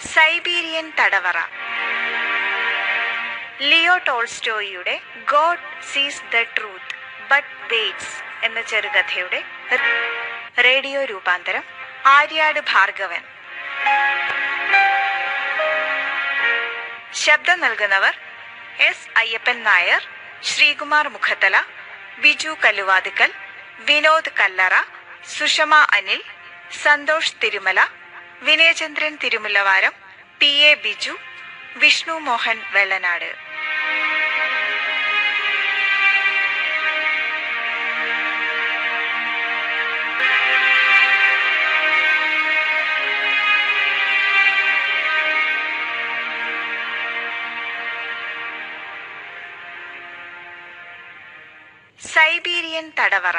Siberian തടവറ. Leo ടോൾസ്റ്റോയിയുടെ God sees the truth but waits എന്ന ചെറുകഥയുടെ റേഡിയോ രൂപാന്തരം ആര്യാട് ഭാർഗവൻ. ശബ്ദം നൽകുന്നവർ S Ayyappan Nair Sreekumar Mukhathala Biju Kalluvathukkal Vinod Kallara Sushama Anil Santhosh Thirumala Vinayachandran Thirumullavaram P A Biju Vishnu Mohan Vellanad. Siberian തടവറ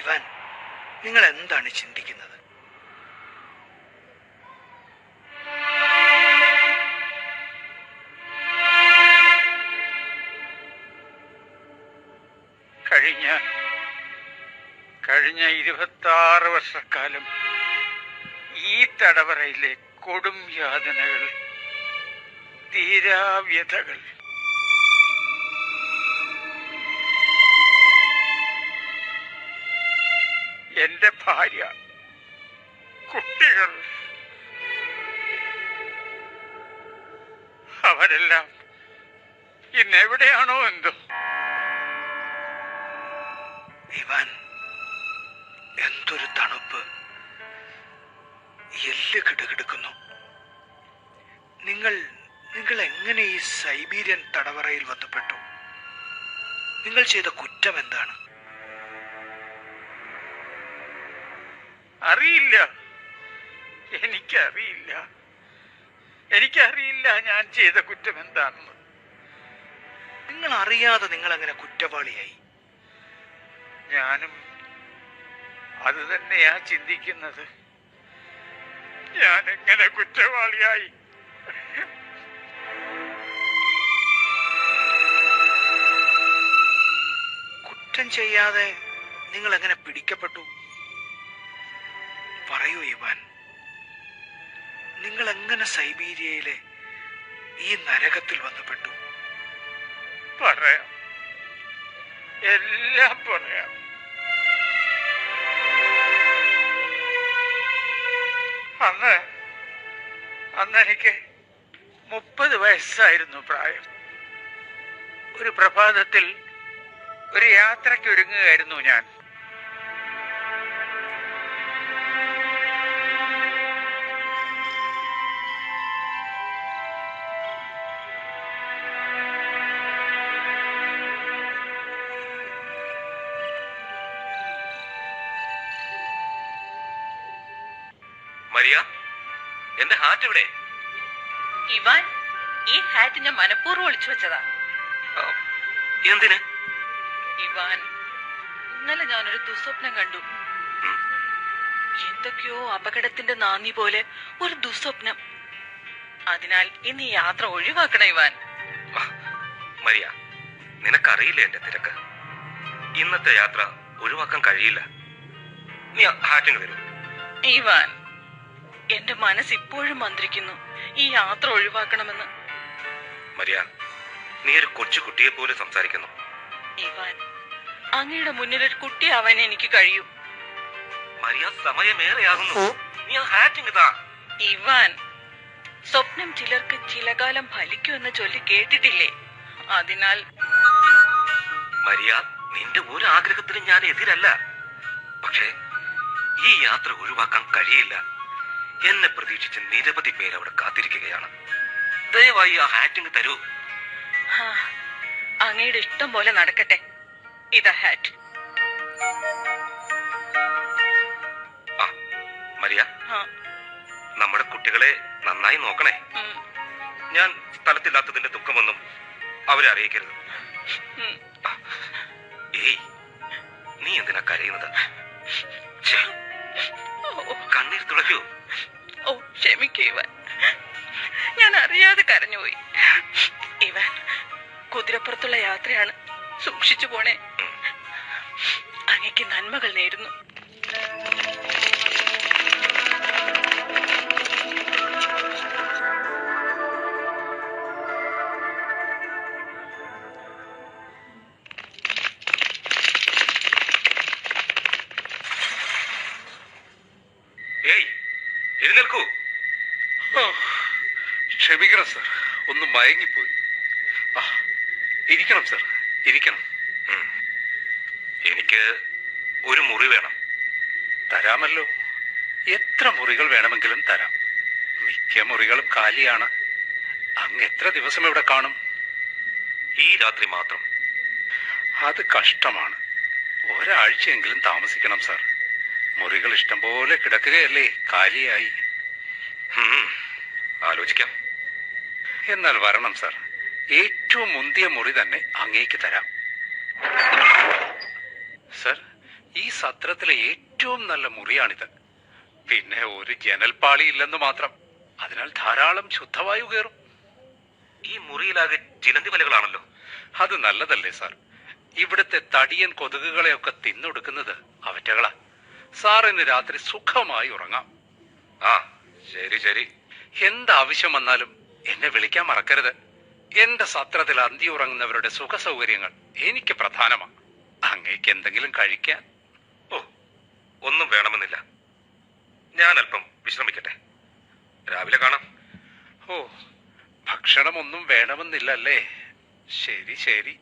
Ivan എന്താണ് ചിന്തിക്കുന്നത്? കഴിഞ്ഞ കഴിഞ്ഞ ഇരുപത്താറ് വർഷക്കാലം ഈ തടവറയിലെ കൊടും യാതനകൾ തീരാവ്യതകൾ എന്റെ ഭാര്യ. കുട്ടികൾ. അവരെല്ലാം ഇന്നെവിടെയാണോ എന്തോ. ഇവാൻ എന്തൊരു തണുപ്പ്. എല്ല് കിടുകിടുക്കുന്നു. നിങ്ങൾ നിങ്ങൾ എങ്ങനെ ഈ സൈബീരിയൻ തടവറയിൽ വന്നപ്പെട്ടു? നിങ്ങൾ ചെയ്ത കുറ്റം എന്താണ്? അറിയില്ല. എനിക്കറിയില്ല. എനിക്കറിയില്ല ഞാൻ ചെയ്ത കുറ്റം എന്താണെന്ന്. നിങ്ങൾ അറിയാതെ നിങ്ങൾ അങ്ങനെ കുറ്റവാളിയായി. ഞാനും അത് തന്നെയാ ചിന്തിക്കുന്നത്. ഞാൻ എങ്ങനെ കുറ്റവാളിയായി? കുറ്റം ചെയ്യാതെ നിങ്ങൾ എങ്ങനെ പിടിക്കപ്പെട്ടു? പറയൂ ഇവാൻ. നിങ്ങൾ എങ്ങനെ സൈബീരിയയിലെ ഈ നരകത്തിൽ വന്നപ്പെട്ടു? പറയാം. എല്ലാം പറയാം. അന്ന് അന്ന് എനിക്ക് മുപ്പത് വയസ്സായിരുന്നു പ്രായം. ഒരു പ്രഭാതത്തിൽ ഒരു യാത്രയ്ക്ക് ഒരുങ്ങുകയായിരുന്നു ഞാൻ. മരിയ എന്റെ ഹാറ്റ് ഇവിടെ ഇവാൻ ഈ ഹാറ്റ് ഞാൻ മനഃപൂർവം ഒളിച്ചു വെച്ചതാ. എന്തിന്? ഇവാൻ ഇന്നലെ ഞാനൊരു ദുസ്വപ്നം കണ്ടു. എന്തൊക്കെയോ അപകടത്തിന്റെ നാന്ദി പോലെ ഒരു ദുസ്വപ്നം. അതിനാൽ ഇന്ന് യാത്ര ഒഴിവാക്കണം ഇവാൻ. മരിയ നിനക്കറിയില്ല എന്റെ തിരക്ക്? ഇന്നത്തെ യാത്ര ഒഴിവാക്കാൻ കഴിയില്ല. നീ ഹാറ്റിങ് തരൂ? ഇവാൻ എന്റെ മനസ്സ് ഇപ്പോഴും മന്ത്രിക്കുന്നു. ഈ യാത്ര ഒഴിവാക്കണമെന്ന്. മരിയ നീ ഒരു കൊച്ചു കുട്ടിയെ പോലെ സംസാരിക്കുന്നു. ഇവാൻ അങ്ങയുടെ മുന്നിൽ ഒരു കുട്ടിയാവാൻ എനിക്ക് കഴിയൂ. മരിയ സമയമേറെയാകുന്നു. നീ ആ ഹാറ്റിങ് ഇവാൻ സ്വപ്നം ചിലർക്ക് ചിലകാലം ഫലിക്കുമെന്ന് ചൊല്ലി കേട്ടിട്ടില്ലേ? അതിനാൽ മരിയ നിന്റെ ഒരു ആഗ്രഹത്തിനും ഞാൻ എതിരല്ല. പക്ഷേ ഈ യാത്ര ഒഴിവാക്കാൻ കഴിയില്ല. എന്നെ പ്രതീക്ഷിച്ച് നിരവധി പേര് അവിടെ കാത്തിരിക്കുകയാണ്. ദയവായി ആ ഹാറ്റിങ് തരൂ. അങ്ങയുടെ ഇഷ്ടം പോലെ നടക്കട്ടെ. ഇതാ ഹാറ്റ് മരിയ. നമ്മുടെ കുട്ടികളെ നന്നായി നോക്കണേ. ഞാൻ സ്ഥലത്തില്ലാത്തതിന്റെ ദുഃഖമൊന്നും അവരെ അറിയിക്കരുത്. ഏയ് നീ എന്തിനാ കരയുന്നത്? കണ്ണീർ തുളയ്ക്കൂ. ഓ ക്ഷമിക്കൂ ഇവൻ. ഞാൻ അറിയാതെ കരഞ്ഞുപോയി. ഇവൻ കുതിരപ്പുറത്തുള്ള യാത്രയാണ് സൂക്ഷിച്ചു പോണേ. അങ്ങക്ക് നന്മകൾ നേരുന്നു. ഏയ് എഴുന്നേൽക്കൂ. ക്ഷമിക്കണം സർ. ഒന്ന് മയങ്ങിപ്പോയി. ഇരിക്കണം സർ. ഇരിക്കണം. എനിക്ക് ഒരു മുറി വേണം. തരാമല്ലോ. എത്ര മുറികൾ വേണമെങ്കിലും തരാം. മിക്ക മുറികളും കാലിയാണ്. അങ്ങ് എത്ര ദിവസം ഇവിടെ കാണും? ഈ രാത്രി മാത്രം. അത് കഷ്ടമാണ്. ഒരാഴ്ചയെങ്കിലും താമസിക്കണം സാർ. മുറികൾ ഇഷ്ടംപോലെ കിടക്കുകയല്ലേ? കാലിയായി. ആലോചിക്കാം. എന്നാൽ വരണം സാർ. ഏറ്റവും മുന്തിയ മുറി തന്നെ അങ്ങേക്ക് തരാം. സർ ഈ സത്രത്തിലെ ഏറ്റവും നല്ല മുറിയാണിത്. പിന്നെ ഒരു ജനൽപ്പാളി ഇല്ലെന്ന് മാത്രം. അതിനാൽ ധാരാളം ശുദ്ധവായു കയറും. ഈ മുറിയിലാകെ ചിലന്തി വലകളാണല്ലോ അത് നല്ലതല്ലേ സാർ? ഇവിടുത്തെ തടിയൻ കൊതുകുകളെയൊക്കെ തിന്നൊടുക്കുന്നത് അവറ്റകളാ. സാർ ഇന്ന് രാത്രി സുഖമായി ഉറങ്ങാം. ആ ശരി ശരി. എന്താവശ്യം വന്നാലും എന്നെ വിളിക്കാൻ മറക്കരുത്. എന്റെ സത്രത്തിൽ അന്തി ഉറങ്ങുന്നവരുടെ സുഖ സൗകര്യങ്ങൾ എനിക്ക് പ്രധാനമാണ്. അങ്ങേക്ക് എന്തെങ്കിലും കഴിക്കാൻ? ഓ ഒന്നും വേണമെന്നില്ല. ഞാൻ അല്പം വിശ്രമിക്കട്ടെ. രാവിലെ കാണാം. ഓ ഭക്ഷണമൊന്നും വേണമെന്നില്ലല്ലേ? ശരി ശരി.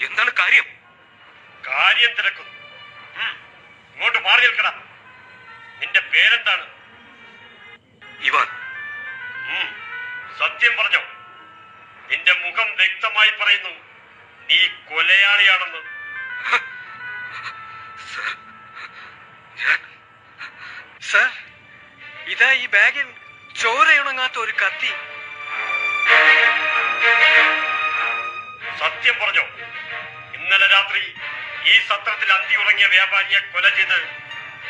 എന്താണ് കാര്യം? കാര്യം തിരക്കും ഇങ്ങോട്ട് മാറി നിൽക്കട. നിന്റെ പേരെന്താണ്? ഇവാൻ. സത്യം പറഞ്ഞോ. നിന്റെ മുഖം വ്യക്തമായി പറയുന്നു. നീ കൊലയാളിയാണെന്ന്. സാർ. ഇതാ ഈ ബാഗിൽ ചോരയുണങ്ങാത്ത ഒരു കത്തി. സത്യം പറഞ്ഞോ. ഇന്നലെ രാത്രി ഈ സത്രത്തിൽ അന്തി ഉറങ്ങിയ വ്യാപാരിയെ കൊല ചെയ്ത്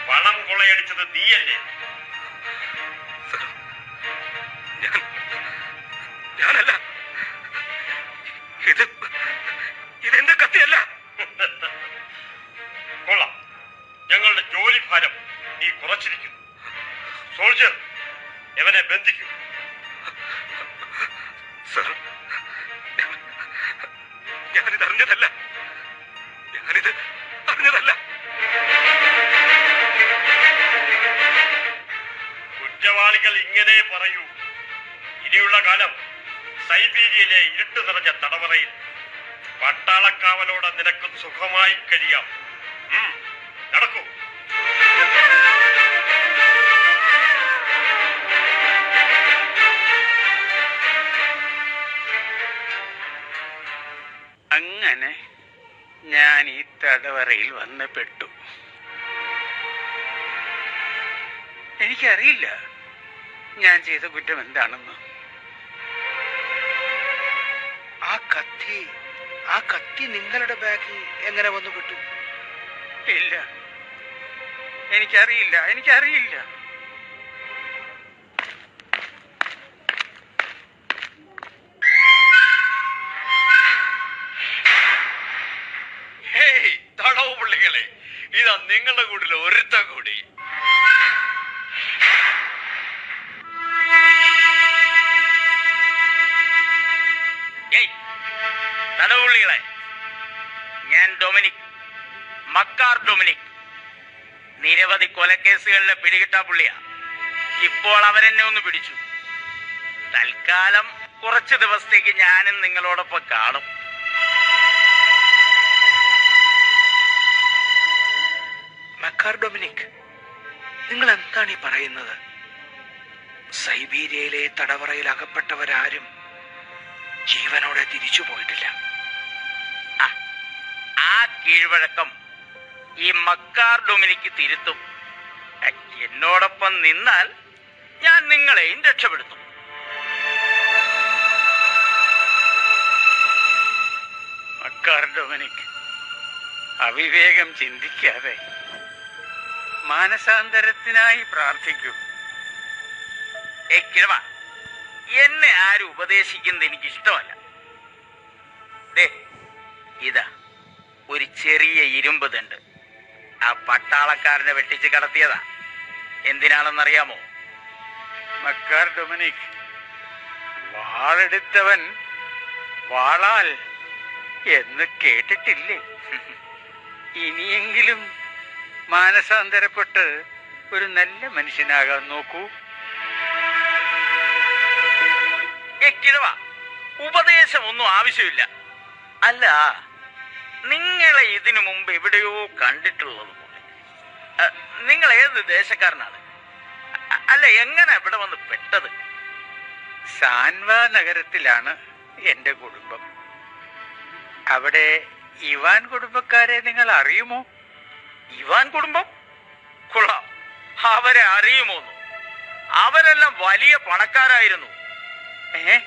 പണം കൊളയടിച്ചത് നീയല്ലേ? ഞാനല്ല. ഇത് ഇതെന്റെ കത്തിയല്ല. കൊള്ളാം. ഞങ്ങളുടെ ജോലി ഭാരം നീ കുറച്ചിരിക്കുന്നു. സോൾജർ എവനെ ബന്ധിക്കും. സർ ഞാനിത് അറിഞ്ഞതല്ല ഞാനിത് അറിഞ്ഞതല്ല. കുറ്റവാളികൾ ഇങ്ങനെ പറയൂ. ഇനിയുള്ള കാലം സൈബീരിയയിലെ ഇരുട്ട് നിറഞ്ഞ തടവറയിൽ പട്ടാളക്കാവലോടെ നിനക്ക് സുഖമായി കഴിയാം. നടക്കൂ. തടവറയിൽ വന്ന് പെട്ടു എനിക്കറിയില്ല ഞാൻ ചെയ്ത കുറ്റം എന്താണെന്ന്. ആ കത്തി ആ കത്തി നിങ്ങളുടെ ബാഗിൽ എങ്ങനെ വന്നു പെട്ടു ഇല്ല. എനിക്കറിയില്ല എനിക്കറിയില്ല. തടവ് പുള്ളികളെ. ഇതാ നിങ്ങളുടെ കൂടിൽ ഒരുത്ത കൂടി. തടവുള്ളികളെ ഞാൻ ഡൊമിനിക് മക്കാർ ഡൊമിനിക്. നിരവധി കൊലക്കേസുകളിലെ പിടികിട്ടാ പുള്ളിയാ. ഇപ്പോൾ അവരെന്നെ ഒന്ന് പിടിച്ചു. തൽക്കാലം കുറച്ച് ദിവസത്തേക്ക് ഞാനും നിങ്ങളോടൊപ്പം കാണും. മക്കാർ ഡൊമിനിക് നിങ്ങൾ എന്താണ് ഈ പറയുന്നത്? സൈബീരിയയിലെ തടവറയിൽ അകപ്പെട്ടവരാരും ജീവനോടെ തിരിച്ചു പോയിട്ടില്ല. ആ, കീഴ്വഴക്കം ഈ മക്കാർ ഡൊമിനിക്ക് തിരുത്തും. എന്നോടൊപ്പം നിന്നാൽ ഞാൻ നിങ്ങളെയും രക്ഷപ്പെടുത്തും. മക്കാർ ഡൊമിനിക് അവിവേകം ചിന്തിക്കാതെ മാനസാന്തരത്തിനായി പ്രാർത്ഥിക്കൂ. ഏ കിഴവ എന്നെ ആരും ഉപദേശിക്കുന്നത് എനിക്ക് ഇഷ്ടമല്ല ദേ ഇതാ ഒരു ചെറിയ ഇരുമ്പ് തണ്ട് ആ പട്ടാളക്കാരനെ വെട്ടിച്ച് കടത്തിയതാ. എന്തിനാണെന്നറിയാമോ? മക്കാർ ഡൊമിനിക് വാളെടുത്തവൻ വാളാൽ എന്ന് കേട്ടിട്ടില്ലേ? ഇനിയെങ്കിലും മാനസാന്തരപ്പെട്ട് ഒരു നല്ല മനുഷ്യനാകാൻ നോക്കൂ. കിഴവ ഉപദേശം ഉപദേശമൊന്നും ആവശ്യമില്ല. അല്ല നിങ്ങളെ ഇതിനു മുമ്പ് എവിടെയോ കണ്ടിട്ടുള്ളത് നിങ്ങൾ ഏത് ദേശക്കാരനാണ്? അല്ല എങ്ങനെ ഇവിടെ വന്ന് പെട്ടത്? സാൻവ നഗരത്തിലാണ് എന്റെ കുടുംബം. അവിടെ ഇവാൻ കുടുംബക്കാരെ നിങ്ങൾ അറിയുമോ? ഇവാൻ കുടുംബം? കൊള്ളാം. അവരെ അറിയുമോന്നു അവരെല്ലാം വലിയ പണക്കാരായിരുന്നു. ഏ?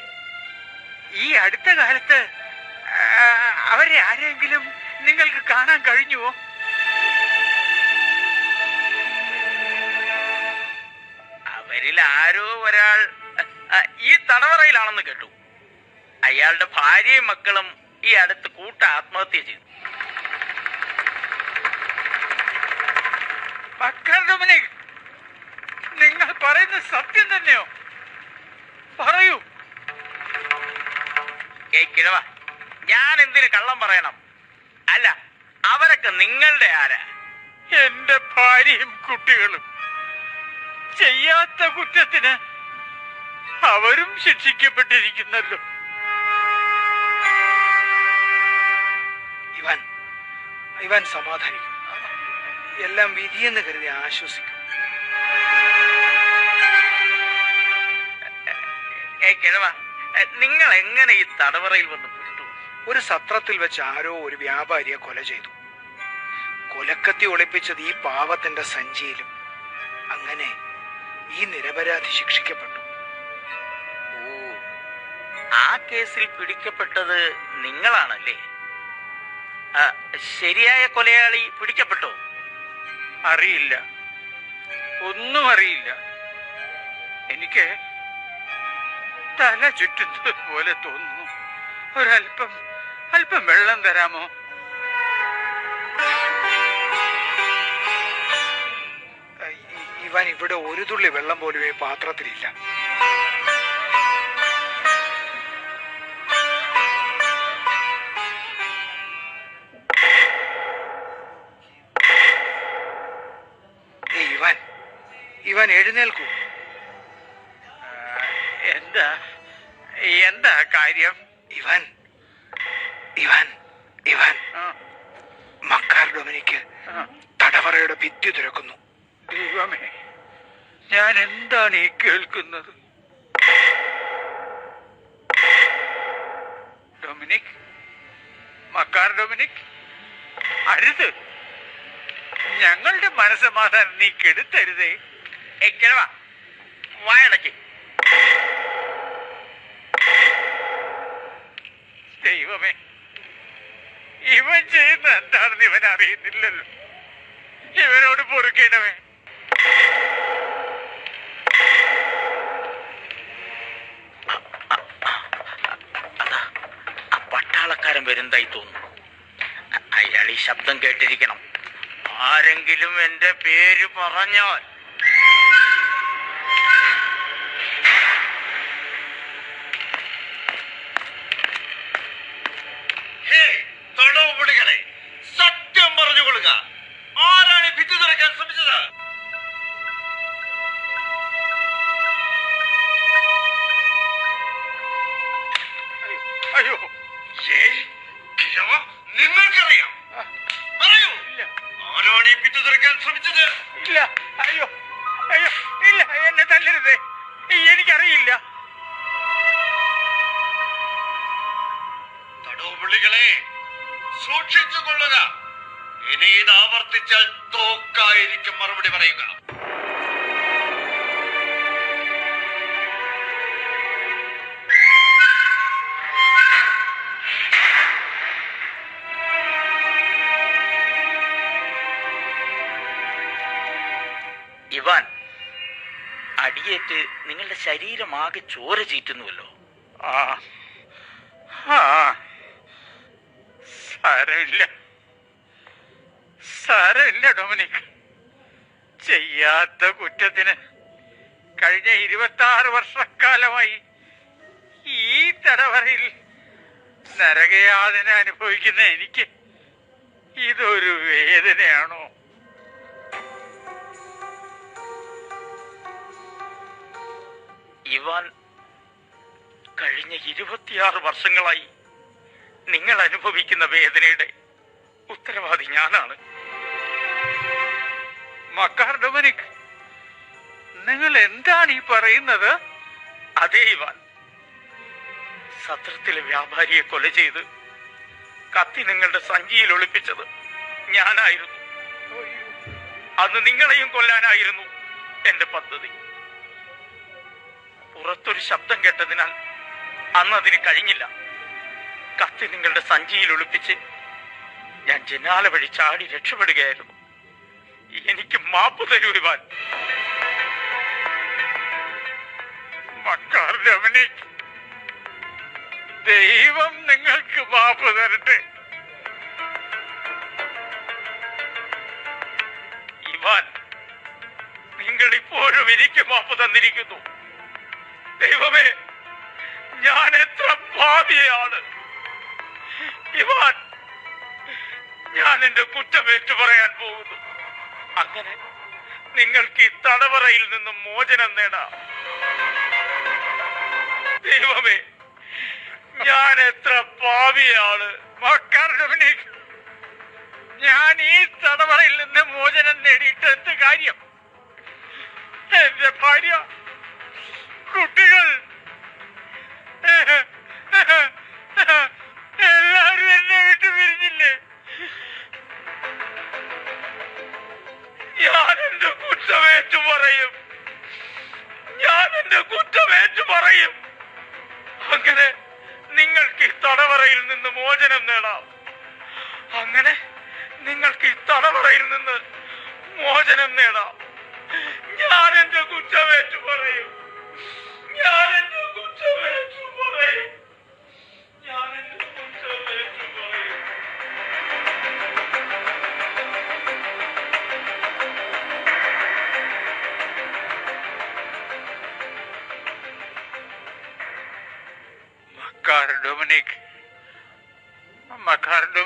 ഈ അടുത്ത കാലത്ത് അവരെ ആരെങ്കിലും നിങ്ങൾക്ക് കാണാൻ കഴിഞ്ഞുവോ? അവരിൽ ആരോ ഒരാൾ ഈ തടവറയിലാണെന്ന് കേട്ടു. അയാളുടെ ഭാര്യയും മക്കളും ഈ അടുത്ത് കൂട്ട ആത്മഹത്യ ചെയ്തു. ഡൊമിനിക് നിങ്ങൾ പറയുന്നത് സത്യം തന്നെയോ? പറയൂ. കിഴവ ഞാൻ എന്തിന് കള്ളം പറയണം? അല്ല അവരൊക്കെ നിങ്ങളുടെ ആരാ? എന്റെ ഭാര്യയും കുട്ടികളും. ചെയ്യാത്ത കുറ്റത്തിന് അവരും ശിക്ഷിക്കപ്പെട്ടിരിക്കുന്നല്ലോ. ഇവാൻ ഇവാൻ സമാധാനിക്കും എല്ലാം വിധിയെന്ന് കരുതി ആശ്വസിക്കും. നിങ്ങൾ എങ്ങനെ ഈ തടവറയിൽ വന്ന് പെട്ടു? ഒരു സത്രത്തിൽ വെച്ച് ആരോ ഒരു വ്യാപാരിയെ കൊല ചെയ്തു. കൊലക്കത്തി ഒളിപ്പിച്ചത് ഈ പാവത്തിന്റെ സഞ്ചിയിലും. അങ്ങനെ ഈ നിരപരാധി ശിക്ഷിക്കപ്പെട്ടു. ഓ ആ കേസിൽ പിടിക്കപ്പെട്ടത് നിങ്ങളാണല്ലേ? ശരിയായ കൊലയാളി പിടിക്കപ്പെട്ടോ? അറിയില്ല. ഒന്നും അറിയില്ല. എനിക്ക് തല ചുറ്റുന്നത് പോലെ തോന്നുന്നു. ഒരല്പം അല്പം വെള്ളം തരാമോ? ഇവൻ ഇവിടെ ഒരു തുള്ളി വെള്ളം പോലും ഈ പാത്രത്തിലില്ല. ഇവാൻ എഴുന്നേൽക്കൂ. എന്താ എന്താ കാര്യം? ഇവൻ ഇവൻ ഇവൻ. മക്കാർ ഡൊമിനിക്ക് തടവറയുടെ ഭിത്തി തുരക്കുന്നു. ദൈവമേ ഞാൻ എന്താണ് ഈ കേൾക്കുന്നത്? ഡൊമിനിക് മക്കാർ ഡൊമിനിക് അരുത്. ഞങ്ങളുടെ മനസ്സമാധാനം നീ കെടുത്തരുതേ. കിഴവ വായടക്ക് ദൈവമേ ഇവൻ ചെയ്യുന്ന എന്താണെന്ന് ഇവൻ അറിയുന്നില്ലല്ലോ. ഇവനോട് പൊറുക്കണമേ പട്ടാളക്കാരൻ വരുന്നതായി തോന്നുന്നു. അയാൾ ഈ ശബ്ദം കേട്ടിരിക്കണം. ആരെങ്കിലും എന്റെ പേര് പറഞ്ഞാൽ നിങ്ങൾക്കറിയാം. പറയൂ. ആരാണ് ഈ ഭിത്തി തുറക്കാൻ ശ്രമിച്ചത്? ഇല്ല അയ്യോ. ഇല്ല എന്നെ തല്ലരുത്. എനിക്കറിയില്ല. തടവുപുള്ളികളെ സൂക്ഷിച്ചു കൊള്ളുക. ഇനി ഇത് ആവർത്തിച്ചാൽ തോക്കായിരിക്കും മറുപടി പറയുക. അടിയേറ്റ് നിങ്ങളുടെ ശരീരം ആകെ ചോര ചീറ്റുന്നുവല്ലോ. സാരമില്ല. ഡൊമിനിക്. ചെയ്യാത്ത കുറ്റത്തിന് കഴിഞ്ഞ ഇരുപത്തി ആറ് വർഷക്കാലമായി ഈ തടവറയിൽ നരകയാതന അനുഭവിക്കുന്ന എനിക്ക് ഇതൊരു വേദനയാണോ? ഇവാൻ കഴിഞ്ഞ ഇരുപത്തിയാറ് വർഷങ്ങളായി നിങ്ങൾ അനുഭവിക്കുന്ന വേദനയുടെ ഉത്തരവാദി ഞാനാണ്. മക്കാർ ഡൊമിനിക് നിങ്ങൾ എന്താണ് ഈ പറയുന്നത്? അതേ ഇവാൻ സത്രത്തിലെ വ്യാപാരിയെ കൊല ചെയ്ത് കത്തി നിങ്ങളുടെ സഞ്ചിയിൽ ഒളിപ്പിച്ചത് ഞാനായിരുന്നു. അന്ന് നിങ്ങളെയും കൊല്ലാനായിരുന്നു എന്റെ പദ്ധതി. പുറത്തൊരു ശബ്ദം കേട്ടതിനാൽ അന്ന് അതിന് കഴിഞ്ഞില്ല. കത്തി നിങ്ങളുടെ സഞ്ചിയിൽ ഒളിപ്പിച്ച് ഞാൻ ജനാല വഴി ചാടി രക്ഷപ്പെടുകയായിരുന്നു. എനിക്ക് മാപ്പ് തരൂ ഇവാൻ മക്കാർ ഡൊമിനിക് ദൈവം നിങ്ങൾക്ക് മാപ്പ് തരട്ടെ. ഇവാൻ നിങ്ങൾ ഇപ്പോഴും എനിക്ക് മാപ്പ് തന്നിരിക്കുന്നു. ദൈവമേ ഞാൻ എത്ര ഭാവിയാണ് ഇവാൻ ഞാൻ എന്റെ കുറ്റമേറ്റു പറയാൻ പോകുന്നു. അങ്ങനെ നിങ്ങൾക്ക് ഈ തടവറയിൽ നിന്നും മോചനം നേടാം. ദൈവമേ ഞാൻ എത്ര ഭാവിയാണ് ഞാൻ ഈ തടവറയിൽ നിന്ന് മോചനം നേടിയിട്ട് എന്ത് കാര്യം? എന്റെ ഭാര്യ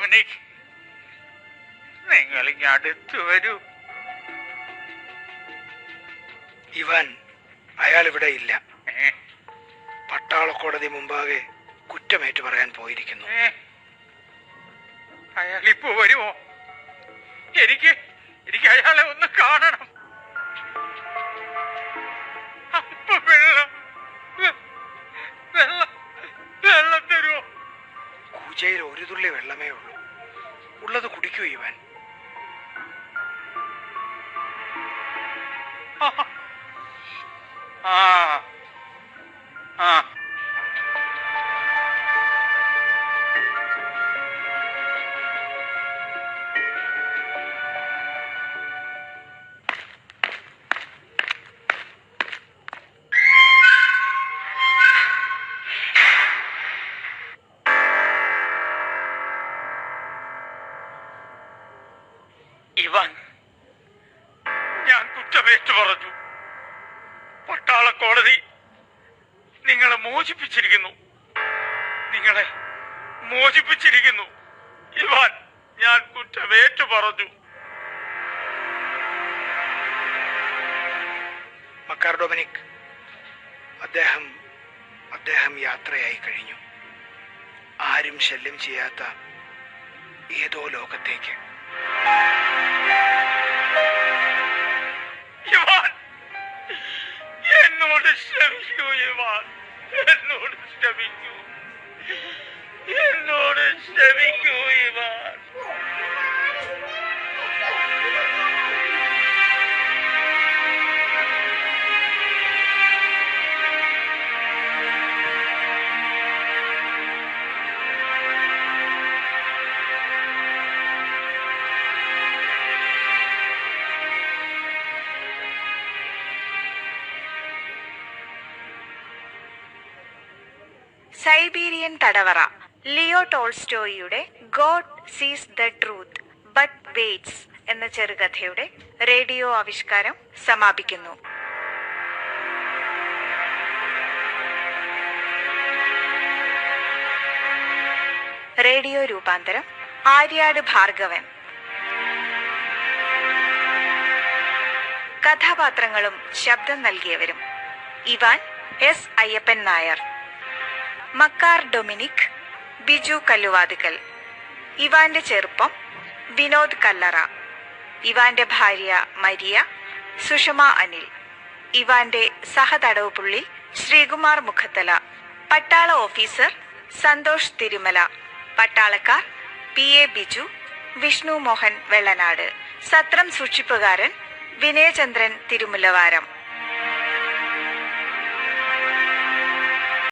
ഡൊമിനിക് നിങ്ങൾ ഇങ്ങ് അടുത്ത് വരൂ. ഇവൻ അയാൾ ഇവിടെ ഇല്ല? പട്ടാള കോടതി മുമ്പാകെ കുറ്റമേറ്റു പറയാൻ പോയിരിക്കുന്നു. അയാൾ ഇപ്പോ വരുമോ? എനിക്ക് എനിക്ക് അയാളെ ഒന്ന് കാണണം. കൂജയിൽ ഒരു തുള്ളി വെള്ളമേ ഉള്ളൂ. ഉള്ളത് കുടിക്കൂ ഇവൻ. ആ. ആ. മോചിപ്പിച്ചിരിക്കുന്നു. നിങ്ങളെ മോചിപ്പിച്ചിരിക്കുന്നു. ഇവാൻ ഞാൻ കുറ്റമേറ്റു പറഞ്ഞു. മക്കാർ ഡൊമിനിക് അദ്ദേഹം അദ്ദേഹം യാത്രയായി കഴിഞ്ഞു. ആരും ശല്യം ചെയ്യാത്ത ഏതോ ലോകത്തേക്ക്. എന്നോട് ക്ഷമിക്കൂ ഇവാൻ. എന്നോട് ക്ഷമിക്കൂ. എന്നോട് ക്ഷമിക്കൂ ഇവാൻ. സൈബീരിയൻ തടവറ. Leo ടോൾസ്റ്റോയിയുടെ God sees the truth but waits എന്ന ചെറുകഥയുടെ റേഡിയോ ആവിഷ്കാരം സമാപിക്കുന്നു. റേഡിയോ രൂപാന്തരം ആര്യാട് ഭാർഗവൻ. കഥാപാത്രങ്ങളും ശബ്ദം നൽകിയവരും Ivan S Ayyappan Nair. Makkar Dominic Biju Kalluvathukkal ഇവാന്റെ ചെറുപ്പം വിനോദ് കല്ലറ ഇവാന്റെ ഭാര്യ മരിയ സുഷമ അനിൽ ഇവാന്റെ സഹതടവുപുള്ളി ശ്രീകുമാർ മുഖത്തല പട്ടാള ഓഫീസർ സന്തോഷ് തിരുമല പട്ടാളക്കാർ പി എ ബിജു വിഷ്ണു മോഹൻ വെള്ളനാട് സത്രം സൂക്ഷിപ്പുകാരൻ വിനയചന്ദ്രൻ തിരുമുല്ലവാരം.